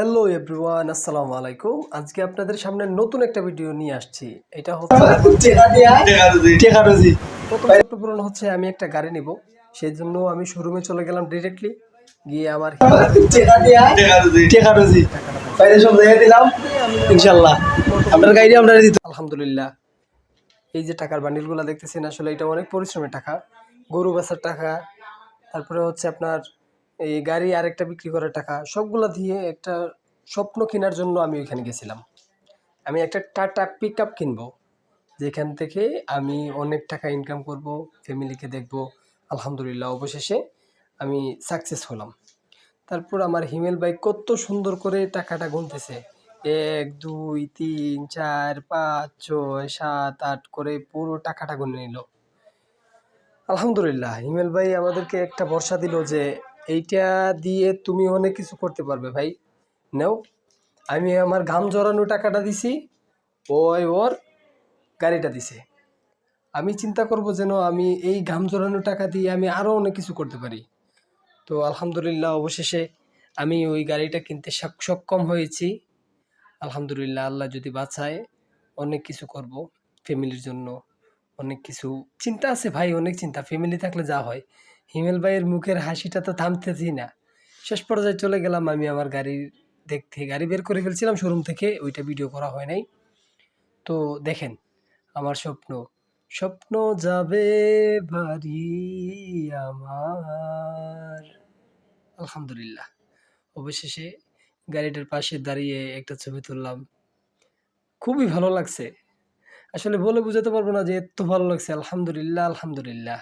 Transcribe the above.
Hello everyone আসসালামু আলাইকুম। আজকে আপনাদের সামনে নতুন একটা ভিডিও নিয়ে আসছি। এটা হচ্ছে প্রথম পূরণ হচ্ছে আমি একটা গাড়ি নিব। সেই জন্য আমি শোরুমে চলে গেলাম ডিরেক্টলি গিয়ে আমার ইনশাল্লাহ আপনার গাড়ি আমরা দিতে আলহামদুলিল্লাহ। এই যে টাকার বান্ডিলগুলো দেখতেছেন আসলে এটা অনেক পরিশ্রমের টাকা। গরু বেচার টাকা। তারপরে হচ্ছে আপনার এই গাড়ি আরেকটা বিক্রি করার টাকা, সবগুলো দিয়ে একটা স্বপ্ন কেনার জন্য আমি ওইখানে গেছিলাম। আমি একটা টাটা পিক আপ কিনবো, যেখান থেকে আমি অনেক টাকা ইনকাম করব ফ্যামিলিকে দেখব, আলহামদুলিল্লাহ অবশেষে আমি সাকসেস হলাম। তারপর আমার হিমেল ভাই কত সুন্দর করে টাকাটা গুনতেছে। এক, দুই, তিন, চার, পাঁচ, ছয়, সাত, আট করে পুরো টাকাটা গুনে নিল। আলহামদুলিল্লাহ, হিমেল ভাই আমাদেরকে একটা ভরসা দিল যে এইটা দিয়ে তুমি অনেক কিছু করতে পারবে ভাই। নেও, আমি আমার ঘাম জড়ানো টাকাটা দিছি ওই ওর গাড়িটা দিছে। আমি চিন্তা করব যেন আমি এই ঘাম জড়ানো টাকা দিয়ে আমি আরও অনেক কিছু করতে পারি। তো আলহামদুলিল্লাহ অবশেষে আমি ওই গাড়িটা কিনতে সক্ষম হয়েছি। আলহামদুলিল্লাহ আল্লাহ যদি বাঁচায়, অনেক কিছু করব ফ্যামিলির জন্য। অনেক কিছু, চিন্তা আছে ভাই, অনেক চিন্তা। ফ্যামিলি থাকলে যা হয়। হিমেল ভাইয়ের মুখের হাসিটা তো থামতেছি না। শেষ পর্যায়ে চলে গেলাম আমি আমার গাড়ির দেখতে গাড়ি বের করে ফেলছিলাম শোরুম থেকে। ওইটা ভিডিও করা হয় নাই। তো দেখেন, আমার স্বপ্ন। স্বপ্ন যাবে বাড়ি আমার। আলহামদুলিল্লাহ। অবশেষে গাড়িটার পাশে দাঁড়িয়ে একটা ছবি তুললাম। খুবই ভালো লাগছে। আসলে বলে বুঝাতে পারব না যে এত ভালো লাগছে। আলহামদুলিল্লাহ আলহামদুলিল্লাহ।